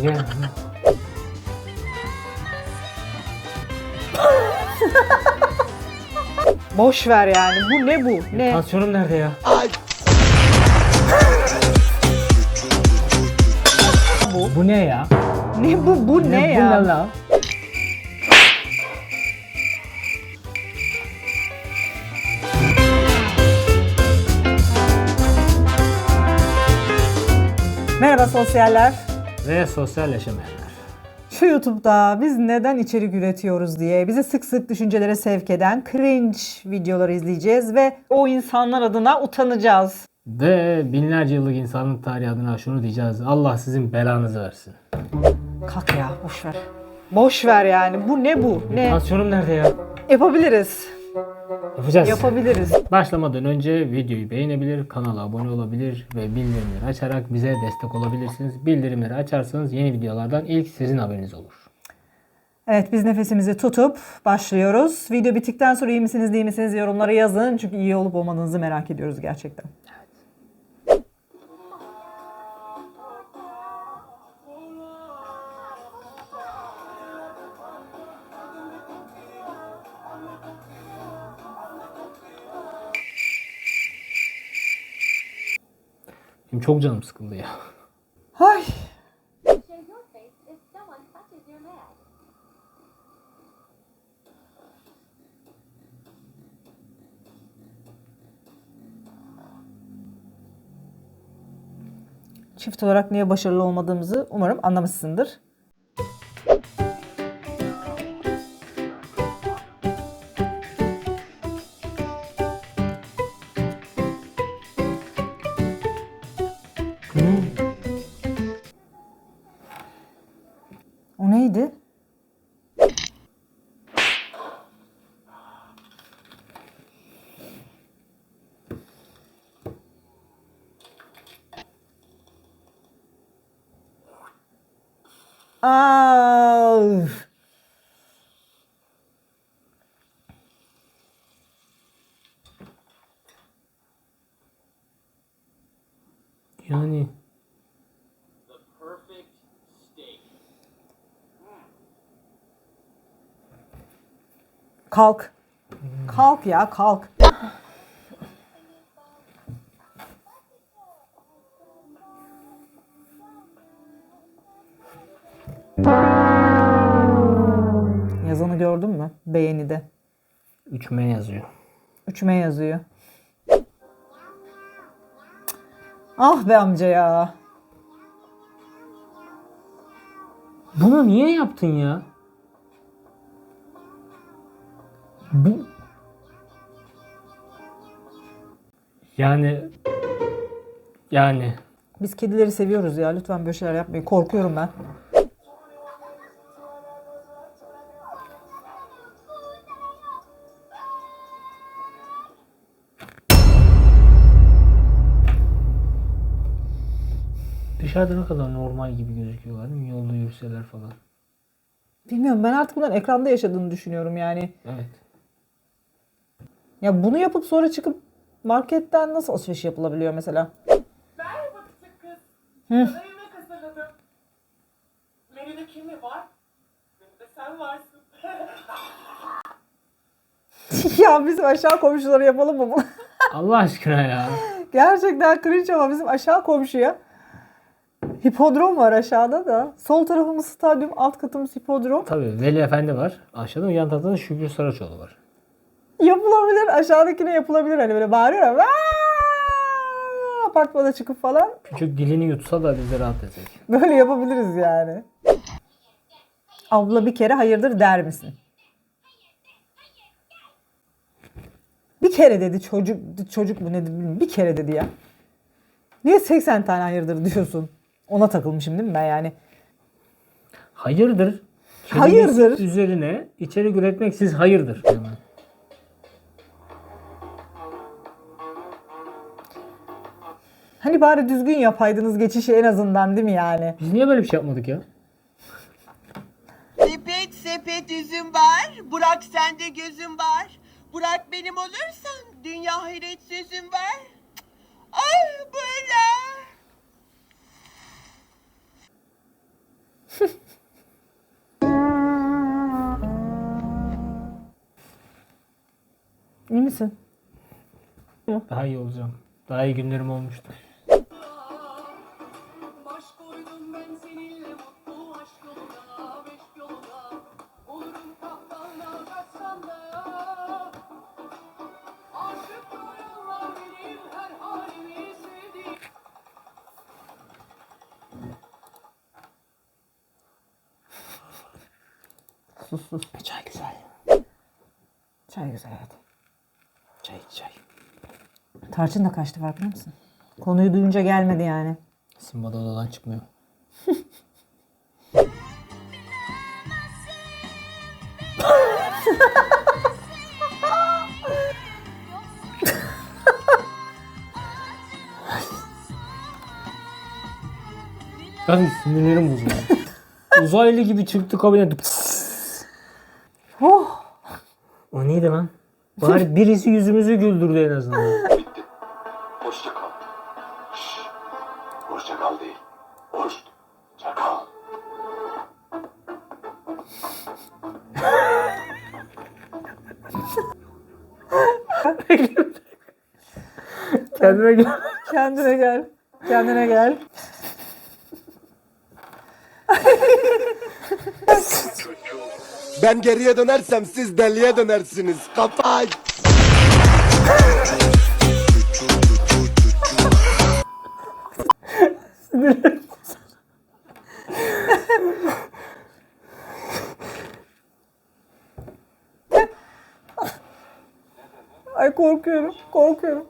Boş ver yani. Bu ne bu? Ne? Tansiyonum nerede ya? Bu? Bu ne ya? Ne bu? Bu ne, Bu ne ya? la? Merhaba sosyaller. Ve sosyal yaşamayanlar. Şu YouTube'da biz neden içerik üretiyoruz diye bizi sık sık düşüncelere sevk eden cringe videoları izleyeceğiz ve o insanlar adına utanacağız. Ve binlerce yıllık insanlık tarihi adına şunu diyeceğiz. Allah sizin belanızı versin. Kalk ya boş ver. Boş ver yani. Bu ne bu? Ne? Tansiyonum nerede ya? Yapabiliriz. Yapacağız. Yapabiliriz. Başlamadan önce videoyu beğenebilir, kanala abone olabilir ve bildirimleri açarak bize destek olabilirsiniz. Bildirimleri açarsanız yeni videolardan ilk sizin haberiniz olur. Evet biz nefesimizi tutup başlıyoruz. Video bittikten sonra iyi misiniz değil misiniz yorumlara yazın. Çünkü iyi olup olmadığınızı merak ediyoruz gerçekten. Benim çok canım sıkıldı ya. Ay. Çift olarak niye başarılı olmadığımızı umarım anlamışsındır. O neydi? Aa, Yani kalk. Kalk ya kalk. Yazanı gördün mü? Beğenide. 3M yazıyor. Üçüme yazıyor. Ah be amca ya. Bunu niye yaptın ya? Bu... Yani... Yani... Biz kedileri seviyoruz ya. Lütfen böyle şeyler yapmayın. Korkuyorum ben. Dışarıda ne kadar normal gibi gözüküyorlar değil mi? Yolda yürüseler falan. Bilmiyorum ben artık bunların ekranda yaşadığını düşünüyorum yani. Evet. Ya bunu yapıp sonra çıkıp marketten nasıl alışveriş yapılabiliyor mesela? Merhaba küçük kız. Sana yemek hazırladım. Menüde kim var? Menüde sen varsın. ya bizim aşağı komşuları yapalım mı bunu? Allah aşkına ya. Gerçekten cringe ama bizim aşağı komşuya hipodrom var aşağıda da. Sol tarafımız stadyum, alt katımız hipodrom. Tabii Veli Efendi var. Aşağıda yan tarafta da Şükrü Saraçoğlu var. Yapılabilir. Aşağıdakine yapılabilir. Hani böyle bağırıyor. "Vaa!" Apartmana çıkıp falan. Küçük dilini yutsa da biz de rahat etsek. Böyle yapabiliriz yani. Abla bir kere hayırdır der misin? Bir kere dedi çocuk çocuk mu ne bilmiyorum. Bir kere dedi ya. Niye 80 tane hayırdır diyorsun? Ona takılmışım değil mi ben yani? Hayırdır. Hayırdır. Üzerine içerik üretmek siz hayırdır. Hani bari düzgün yapaydınız geçişi en azından değil mi yani? Biz niye böyle bir şey yapmadık ya? Sepet sepet üzüm var, Burak sende gözüm var. Burak benim olursan dünya hayret sözüm var. Ay Burak. İyi misin? Daha iyi olacağım. Daha iyi günlerim olmuştur. Çay güzel. Çay güzel hadi. Çay çay. Tarçın da kaçtı farkında mısın? Konuyu duyunca gelmedi yani. Simba da odadan çıkmıyor. Ben sinirlerim bozuldu. Uzaylı gibi çıktı kabine. Neydi lan? Bari birisi yüzümüzü güldürdü en azından. Hoşça kal. Şşş. Hoşça kal değil. Hoşça kal. Kendime gel. Kendine gel. Kendine gel. Ben geriye dönersem siz deliye dönersiniz. Kapat. Ay korkuyorum. Korkuyorum.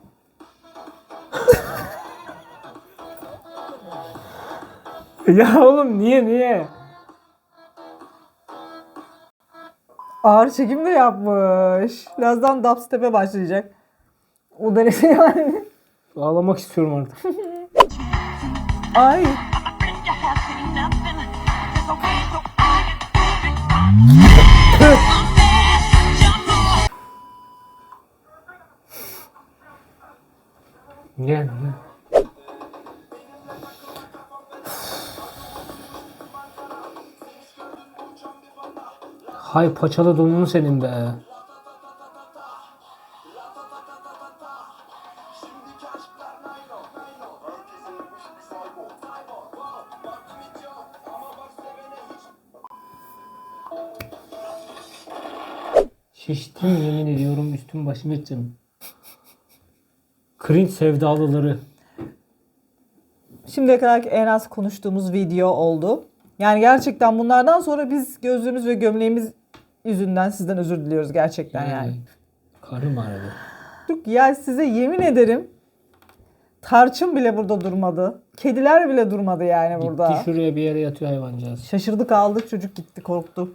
ya oğlum niye niye? Ağır çekim de yapmış. Birazdan dubstep'e başlayacak. O derece yani. Ağlamak istiyorum artık. Ay. Gel gel. Hay paçalı donunu senin be. Şiştim yemin ediyorum üstüm başım içim. Cringe sevdalıları. Şimdiye kadar en az konuştuğumuz video oldu. Yani gerçekten bunlardan sonra biz gözlüğümüz ve gömleğimiz yüzünden sizden özür diliyoruz gerçekten yani. Karım aradı. Ya size yemin ederim tarçın bile burada durmadı. Kediler bile durmadı yani burada. Gitti şuraya bir yere yatıyor hayvancağız. Şaşırdık aldık çocuk gitti korktu.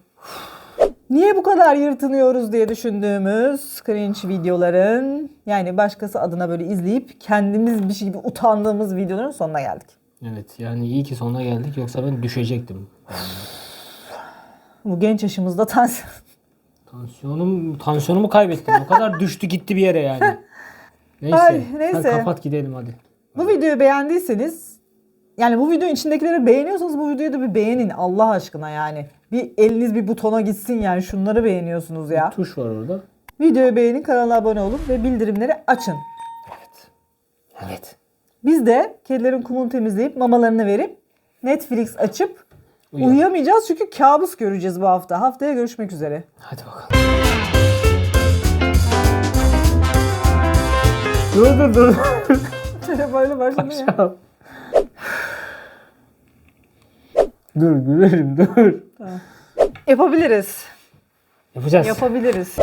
Niye bu kadar yırtınıyoruz diye düşündüğümüz cringe videoların yani başkası adına böyle izleyip kendimiz bir şey gibi utandığımız videoların sonuna geldik. Evet yani iyi ki sonuna geldik yoksa ben düşecektim. Bu genç yaşımızda tansiyon. Tansiyonum, tansiyonumu kaybettim. O kadar düştü gitti bir yere yani. Neyse. Ay, neyse. Sen kapat gidelim hadi. Bu videoyu beğendiyseniz yani bu videonun içindekileri beğeniyorsanız bu videoyu da bir beğenin Allah aşkına yani. Bir eliniz bir butona gitsin yani şunları beğeniyorsunuz ya. Tuş var orada. Videoyu beğenin, kanala abone olun ve bildirimleri açın. Evet. Biz de kedilerin kumunu temizleyip mamalarını verip Netflix açıp Uyuyalım. uyuyamayacağız çünkü kabus göreceğiz bu hafta. Haftaya görüşmek üzere. Hadi bakalım. Dur dur dur. Böyle başladı ya. dur gülerim dur. Yapabiliriz. Yapacağız. Yapabiliriz.